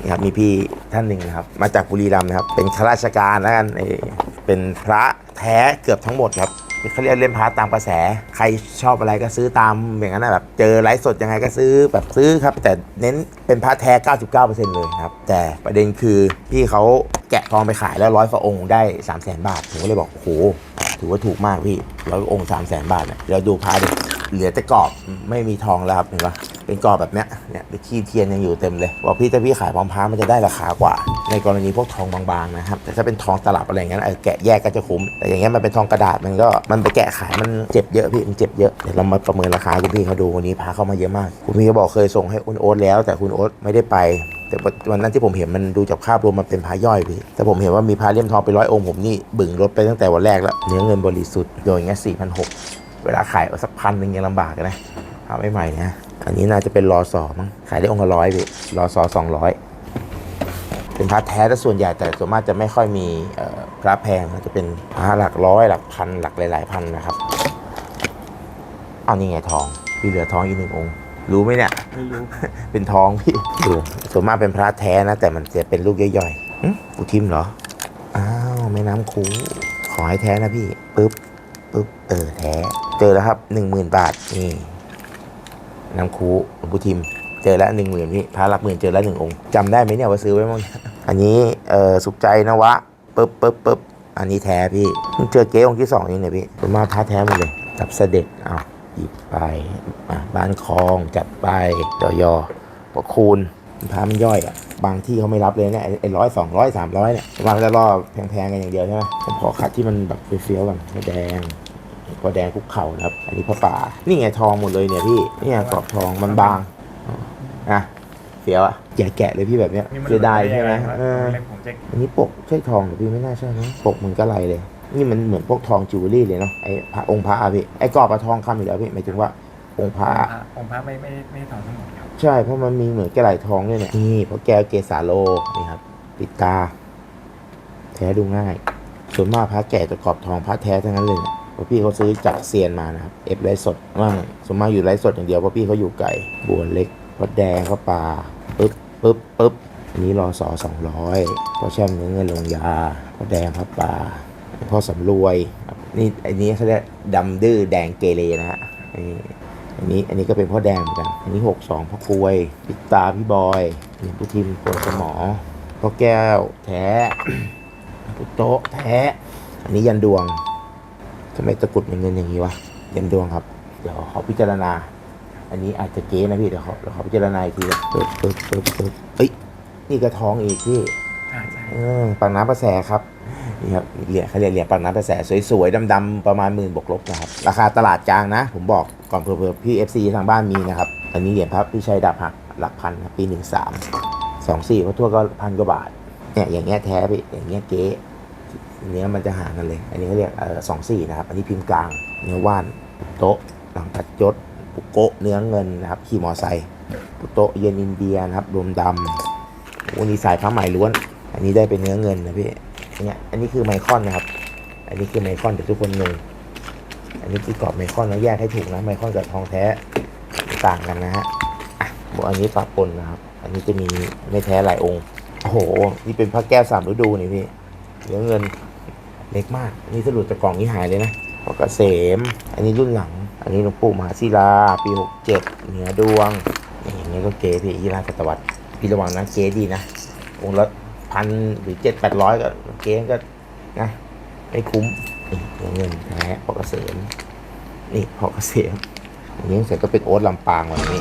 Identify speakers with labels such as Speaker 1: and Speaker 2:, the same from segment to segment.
Speaker 1: นี่ครับมีพี่ท่านหนึ่งนะครับ มาจากบุรีรัมย์นะครับ เป็นข้าราชการแล้วกันเป็นพระแท้เกือบทั้งหมดครับเขาเรียกเล่นพระตามกระแส ใครชอบอะไรก็ซื้อตามอย่างนั้นนะแบบเจอไลฟ์สดยังไงก็ซื้อแบบซื้อครับ แต่เน้นเป็นพระแท้ 99%เลยครับ แต่ประเด็นคือพี่เขาแกะทองไปขายแล้วร้อยฟองค์ได้ 3 0 0 0 0 0 บาท ผมก็เลยบอกโอ้โหถือว่าถูกมากพี่ร้อยองค์สามแสนบาทเนี่ยเราดูพาดิ เหลือแต่กรอบไม่มีทองแล้วครับเห็นปะเป็นกรอบแบบเนี้ยเนี่ยเป็นขี้เทียนยังอยู่เต็มเลยบอกพี่ถ้าพี่ขายพร้อมพามันจะได้ราคากว่า ในกรณีพวกทองบางๆนะครับแต่ถ้าเป็นทองตลับอะไรเงี้ยเออแกะแยกก็จะคุ้ม แต่อย่างเงี้ยมันเป็นทองกระดาษมันก็มันไปแกะขายมันเจ็บเยอะพี่มันเจ็บเยอะเดี๋ยวเรามาประเมินราคาคุณพี่เขาดูวันนี้พาเข้ามาเยอะมากคุณพี่เขาบอกเคยส่งให้คุณโอ๊ตแล้ว แต่คุณโอ๊ตไม่ได้ไปแต่วันนั้นที่ผมเห็นมันดูจากภาพรวมมันเป็นพาย่อยพี่ แต่ผมเห็นว่ามีพาเลี่ยมทองไปร้อยองค์ผมนี่บึ่งรถไปตั้งแต่วันแรกแล้ว เนื้อเงินบริสุทธิ์โดยงเงี้ยสี่พันหก เวลาขายเอาสักพันหนึ่งยังลำบากเลยนะเอาไม่ใหม่นะอันนี้น่าจะเป็นรอสอมั้งขายได้องค์ละร้อยพี่รอสอสองร้อยเป็นพระแท้แต่ส่วนใหญ่แต่ส่วนมากจะไม่ค่อยมีเอ่อพระแพงนะจะเป็นพระหลักร้อยหลักพันหลักหลายๆพันนะครับเอานี่ไงทองพี่เหลือทองอีกหนึ่งองค์รู้ไหมเนี่ย
Speaker 2: ไม่รู้
Speaker 1: เป็นทองพี่ดูส่วนมากเป็นพระแท้นะ แต่มันจะเป็นลูกย่อยๆหึปูทิมเหรออ้าวแม่น้ำคูขอให้แท้นะพี่ปึ๊บปึ๊บเออแท้ เจอแล้วครับหนึ่งหมื่นบาทนี่น้ำคูหลวงปูทิม เจอแล้วหนึ่งหมื่นพี่พระรับหมื่นเจอแล้วหนึ่งองค์จำได้ไหมเนี่ยว่าซื้อไว้มั้งอันนี้เออสุขใจนะวะปึ๊บปึ๊บปึ๊บอันนี้แท้พี่เจอเก๊องค์ที่สองเองเนี่ยพี่ส่วนมากพระแท้หมดเลยจับเสด็จเอาหยิบไปอะบ้านคลองจัดไปดอยอพระคูณพระมันย่อยอะบางที่เขาไม่รับเลยเนี่ยไอ้ร้อยสองร้อยสามร้อยเนี่ยวนมากเขาจะล่อแพงๆกันอย่างเดียวใช่ไหมผมขอคัดที่มันแบบเฟี้ยวๆกันแดง พระแดงคุกเข่านะครับ อันนี้พระป่า นี่ไงทองหมดเลยเนี่ยพี่ นี่ไงกรอบทองมันบางอะเฟี้ยวอะแกะแกะเลยพี่แบบเนี้ย
Speaker 2: นี่มัน
Speaker 1: เสียดายใช่ไหม
Speaker 2: เอ
Speaker 1: เออ
Speaker 2: เล็กผมเช็ค
Speaker 1: อันนี้ปกใช่ทองหรือพี่ไม่น่าใช่นะปกเหมือนกะไรเลย นี่มันเหมือนพวกทองจิวเวลรี่เลยเนาะไอ้พระองค์พระอะพี่ไอ้กรอบอะทองคำอยู่แล้วพี่หมายถึงว่าองค์พระ
Speaker 2: องค์พระไม่ไม่ไม่ถอนทั้งหมดครับ
Speaker 1: ใช่เพราะมันมีเหมือนกระไหลทองด้วยเนี่ยนี่พระแก้วเกสาโลนี่ครับปิดตา แท้ดูง่าย ส่วนมากพระแก่จะกรอบทองพระแท้ทั้งนั้นเลยเนี่ยเพราะพี่เขาซื้อจากเซียนมานะครับ เอฟไรสดว่างส่วนมากอยู่ไรสดอย่างเดียวเพราะพี่เขาอยู่ไก่บัวเล็กพระแดงพระป่าปึ๊บปึ๊บปึ๊บอันนี้รอสอสองร้อยพอแช่มเนื้อเงินลงยาพระแดงพระป่าพ่อสำรวยนี่อันนี้เขาเรียกดำดื้อแดงเกเรนะฮะนี่อันนี้อันนี้ก็เป็นพ่อแดงเหมือนกันอันนี้หกสองพ่อกลวยปิดตาพี่บอยนี่ผู้ทีมปวดสมอพ่อแก้วแท้พุโตะแท้ อันนี้ยันดวง ทำไมตะกรุดเป็นเงินอย่างนี้วะยันดวงครับ เดี๋ยวขอพิจารณา อันนี้อาจจะเก๊นะพี่เดี๋ยวขอเดี๋ยวขอพิจารณาอีกทีปึ๊บปึ๊บปึ๊บปึ๊บเอ้ยนี่กระท้องอีกพี่
Speaker 2: ใช่ใช่
Speaker 1: เออปากน้ำประแสครับนี่ครับเหรียญเขาเรียกเหรียญปากน้ำประแสสวยๆดำๆประมาณหมื่นบวกลบนะครับ ราคาตลาดกลางนะ ผมบอกก่อนเผื่อๆพี่ FC ทางบ้านมีนะครับอันนี้เหรียญพระพี่ชัยดาบหักหลักพันครับปี13 24พระทั่วก็พันกว่าบาทเนี่ยอย่างเงี้ยแท้พี่อย่างเงี้ยเก๊ เนี้มันจะห่างกันเลย อันนี้เขาเรียกเออสองสี่นะครับ อันนี้พิมพ์กลาง เนื้อว่าน โต๊ะ หลังตัดยศปุโกะเนื้อเงินนะครับ ขี่มอไซค์ปุโตะเย็นอินเดียนะครับรวมดำวันนี้สายผ้าไหมล้วน อันนี้ได้เป็นเนื้อเงินนะพี่เนี่ยอันนี้คือไมคอนนะครับ อันนี้คือไมคอนแต่ทุกคนงงอันนี้คือกรอบไมคอนนะแยกให้ถูกนะไมคอนกับทองแท้ต่างกันนะฮะอะบอกอันนี้ปะปนนะครับ อันนี้จะมีไม่แท้หลายองค์ โอ้โห นี่เป็นพระแก้วสามฤดูนี่พี่เนื้อเงิน เล็กมากนนี้สรุปจากกล่องนี้หายเลยนะพอเกษม อันนี้รุ่นหลัง อันนี้หลวงปู่มหาศิลา ปีหกเจ็ดเหนือดวง อย่างนี้ก็เก๋พี่ยีราชตวัตพี่ระวังนะเก๋ดีนะองค์ละพันหรือเจ็ดแปดร้อยก็เก๊ก็นะไม่คุ้มนี่เงินแท้พอเกษมนี่พอเกษมอย่างนี้เสร็จก็เป็นโอ๊ตลำปางวันนี้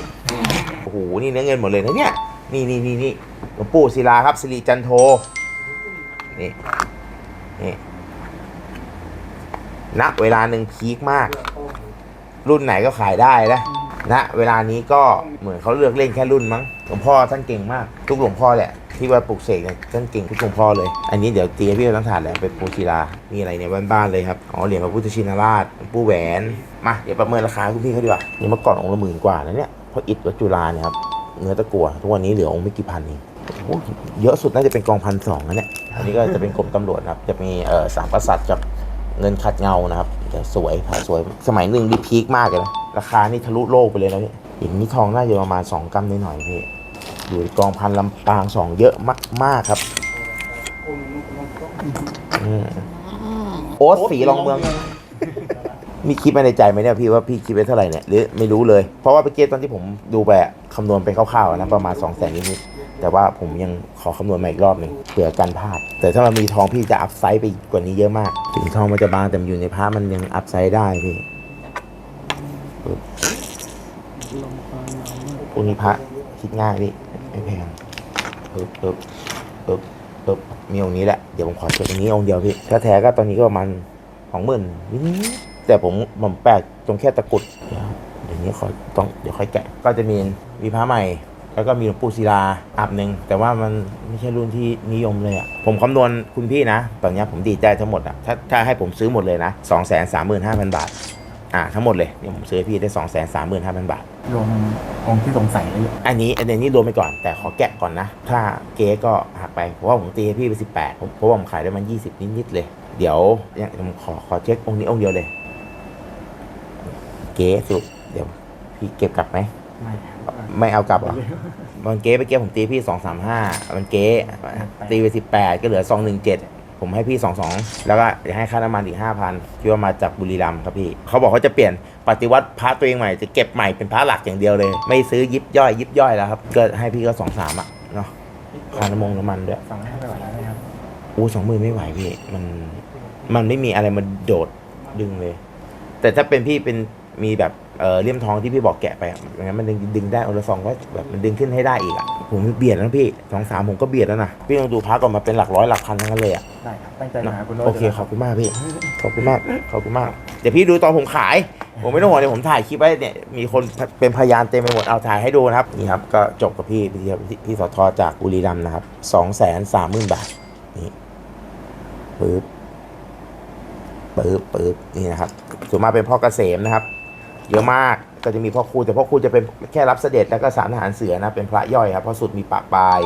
Speaker 1: โอ้โหนี่เนื้อเงินหมดเลยนะเนี่ยนี่นี่นี่นี่หลวงปู่ศิลาครับสิริจันโทนี่นี่ ณเวลาหนึ่งพีคมาก รุ่นไหนก็ขายได้นะณเวลานี้ก็เหมือนเขาเลือกเล่นแค่รุ่นมั้งหลวงพ่อท่านเก่งมาก ทุกหลวงพ่อแหละที่ว่าปลูกเสกเนี่ยท่านเก่งทุกหลวงพ่อเลย อันนี้เดี๋ยวเตียพี่ต้องถานแหละเป็นปูศิลามีอะไรเนี่ยบ้านๆเลยครับอ๋อเหรียญพระพุทธชินราชปูแหวนมาเดี๋ยวประเมินราคาคุณพี่เขาดีกว่านี่เมื่อก่อนองค์ละหมื่นกว่านะเนี่ยเพราะอิฐวัดจุฬาเนี่ยครับเนื้อตะกั่วทุกวันนี้เหลือองค์ไม่กี่พันเองเยอะสุดน่าจะเป็นกองพันสองนะเนี่ยอันนี้ก็จะเป็นกรมตำรวจครับจะมีเอ่อสามกษัตริย์กับ เงินขัดเงานะครับแต่สวยผ่าสวยสมัยหนึ่งดีพีคมากเลยนะราคานี่ทะลุโลกไปเลยนะพี่อย่างนี้ทองน่าจะประมาณสองกรัมนิดหน่อยพี่อยู่กองพันลำปางสองเยอะมากๆครับโอ๊ตสีรองเมือง มีคิดมาในใจไหมเนี่ยพี่ว่าพี่คิดไว้เท่าไหร่เนี่ยหรือไม่รู้เลย เพราะว่าเมื่อกี้ตอนที่ผมดูไปคำนวณไปคร่าวๆนะประมาณ2องแสนนิด แต่ว่าผมยังขอคำนวณมาอีกรอบหนึ่งเผื่อกันพลาด แต่ถ้ามันมีทองพี่จะอัพไซด์ไปกว่านี้เยอะมาก ถึงทองมันจะบางแต่มันอยู่ในผ้ามันยังอัพไซด์ได้พี่ปึ๊บพวกนี้พระคิดง่ายพี่ไม่แพงปึ๊บปึ๊บปึ๊บปึ๊บมีองค์นี้แหละ เดี๋ยวผมขอเช็คองค์นี้องค์เดียวพี่ถ้าแท้ก็ตอนนี้ก็ประมาณสองหมื่นนิดแต่ผมผมแปลกตรงแค่ตะกุดเดี๋ยวเดี๋ยวนี้ขอต้องเดี๋ยวค่อยแกะ ก็จะมีมีพระใหม่ แล้วก็มีหลวงปู่ศิลาอับหนึ่งแต่ว่ามันไม่ใช่รุ่นที่นิยมเลยอะ่ะผมคำนวณคุณพี่นะ ตอนเนี้ยผมดีใจทั้งหมดอะ่ะถ้าถ้าให้ผมซื้อหมดเลยนะสองแสนสามหมื่นห้าพันบาทอ่าทั้งหมดเลยเนี่ยผมซื้อให้พี่ได้สองแสนสามหมื่นห้าพันบาท
Speaker 2: รวมองค์ที่สงสัยเลย
Speaker 1: อันนี้อันนี้รวมไปก่อนแต่ขอแกะก่อนนะ ถ้าเก๊ก็หักไปเพราะว่าผมตีให้พี่ไปสิบแปดเพราะว่าผมขายได้มันยี่สิบนิดๆเลย เดี๋ยวเนี่ยผมขอขอเช็คองค์นี้องค์เดียวเลย เก๊สรุปเดี๋ยวพี่เก็บกลับไหม
Speaker 2: ไม่
Speaker 1: ไม่เอากลับเหรอมันเก๊ไปเก๊ผมตีพี่สองสามห้ามันเก๊ตีไปสิบแปดก็เหลือสองหนึ่งเจ็ดผมให้พี่สองสองแล้วก็เดี๋ยวให้ค่าน้ำมันอีกห้าพันที่ว่ามาจากบุรีรัมย์ครับพี่ เขาบอกเขาจะเปลี่ยนปฏิวัติพระตัวเองใหม่จะเก็บใหม่เป็นพระหลักอย่างเดียวเลย ไม่ซื้อยิบย่อยยิบย่อยแล้วครับ ก็ให้พี่ก็สองสามอะเนาะค่าน้ำมงน้ำมันด้วย
Speaker 2: สองให้ไปไหวแล้วนะครับ
Speaker 1: อู้สองมือไม่ไหวพี่มันมันไม่มีอะไรมาโดดดึงเลย แต่ถ้าเป็นพี่เป็น มีแบบเอ่อเลี่ยมทองที่พี่บอกแกะไปอะงั้นมันดึงดึงได้โอละซองก็แบบมันดึงขึ้นให้ได้อีกอะผมเบียดแล้วพี่สองสามผมก็เบียดแล้วนะพี่ต้องดูพักก่อนมาเป็นหลักร้อยหลักพันทั้งนั้นเลยอะ
Speaker 2: ได้ครับตั้งใจ
Speaker 1: นะ
Speaker 2: มาหาคุณโน้ต
Speaker 1: โอเคขอบคุณมากพี่ขอบคุณมากขอบคุณมากเดี๋ยวพี่ดูตอนผมขาย ผมไม่ต้องห่วงเดี๋ยวผมถ่ายคลิปไว้เนี่ยมีคนเป็นพยานเต็มไปหมดเอาถ่ายให้ดูนะครับนี่ครับก็จบกับพี่พี่พี่พี่สอทอจากบุรีรัมย์นะครับสองแสนสามหมื่นบาทนี่ปึ๊บปึ๊บปึ๊บนี่นะครับส่วนมากเป็นพ่อเกษมนะครับ เยอะมากก็จะมีพ่อครูแต่พ่อครูจะเป็นแค่รับเสด็จแล้วก็สารทหารเสือนะเป็นพระย่อยครับพราะสุดมีปะปลาย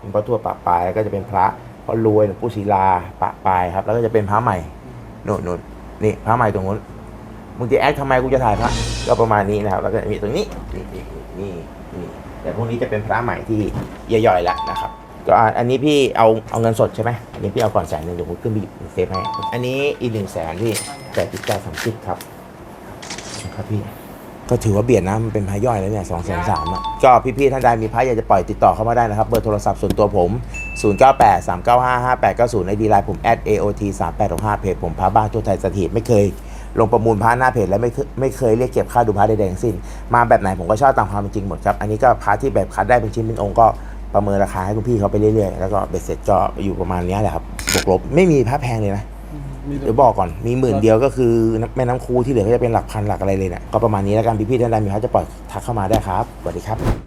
Speaker 1: เป็นพระทั่วปะปลายก็จะเป็นพระพ่อรวยหลวงปู่ศิลาปะปลายครับ แล้วก็จะเป็นพระใหม่นู่นนู่นนี่พระใหม่ตรงนู้นมึงจะแอคทำไมกูจะถ่ายพระก็ประมาณนี้นะครับแล้วก็มีตรงนี้นี่นี่นี่นี่แต่พวกนี้จะเป็นพระใหม่ที่ย่อยๆแล้วนะครับก็อันนี้พี่เอาเอาเงินสดใช่ไหมอันนี้พี่เอาก่อนแสนหนึ่งเดี๋ยวผมขึ้นไปหยิบเซฟให้ อันนี้อีกหนึ่งแสนพี่แต่ติดใจสามสิบครับ ครับพี่ ก็ถือว่าเบียดนะมันเป็นพระย่อยแล้วเนี่ยสองแสนสามอะก็พี่ๆท่านใดมีพระอยากจะปล่อยติดต่อเข้ามาได้นะครับ เบอร์โทรศัพท์ส่วนตัวผม 0 9 8 3 9 5 5 8 9 0ในดีไลน์ผม @aot 3 8 6 5เพจผมพระบ้านทั่วไทยสถิตไม่เคย ลงประมูลพระหน้าเพจและไม่เคยไม่เคยเรียกเก็บค่าดูพระใดๆทั้งสิ้น มาแบบไหนผมก็ชอบตามความเป็นจริงหมดครับ อันนี้ก็พระที่แบบคัดได้เป็นชิ้นเป็นองค์ก็ประเมินราคาให้คุณพี่เขาไปเรื่อยๆ แล้วก็เบ็ดเสร็จก็อยู่ประมาณเนี้ยแหละครับบวกลบไม่มีพระแพงเลยนะ เดี๋ยวบอกก่อนมีหมื่นเดียวก็คือแม่น้ำคูที่เหลือก็จะเป็นหลักพันหลักอะไรเลยเนี่ยก็ประมาณนี้แล้วกันพี่ๆท่านใดมีข้อจะปล่อยทักเข้ามาได้ครับสวัสดีครับ